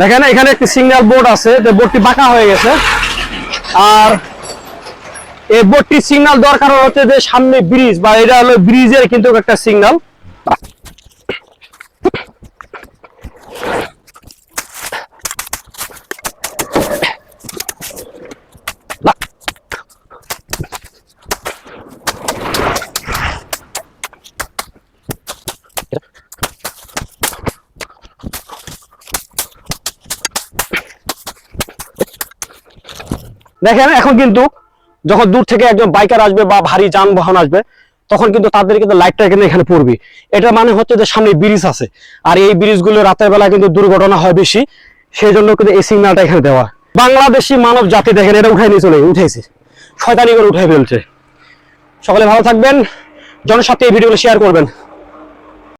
দেখেন, এখানে একটি সিগন্যাল বোর্ড আছে, যে বোর্ডটি বাঁকা হয়ে গেছে। আর এই বোর্ডটি সিগন্যাল দরকার হচ্ছে যে সামনে ব্রিজ বা এটা হলো ব্রিজের কিন্তু একটা সিগন্যাল দেখেন, এখন কিন্তু যখন দূর থেকে একজন বাইকার আসবে বা ভারী যানবাহন আসবে, তখন কিন্তু তাদের কিন্তু লাইটটা কিন্তু এখানে পড়বে। এটা মানে হচ্ছে যে সামনে ব্রিজ আছে। আর এই ব্রিজগুলো রাতের বেলা কিন্তু দুর্ঘটনা হয় বেশি। সেই জন্য কিন্তু এই সিগন্যালটা এখানে দেওয়া। বাংলাদেশি মানব জাতি দেখেন, এটা উঠাই নিয়ে চলে উঠেছে শয়তানি করে উঠে ফেলছে। সকলে ভালো থাকবেন। জনস্বার্থে এই ভিডিওগুলো শেয়ার করবেন।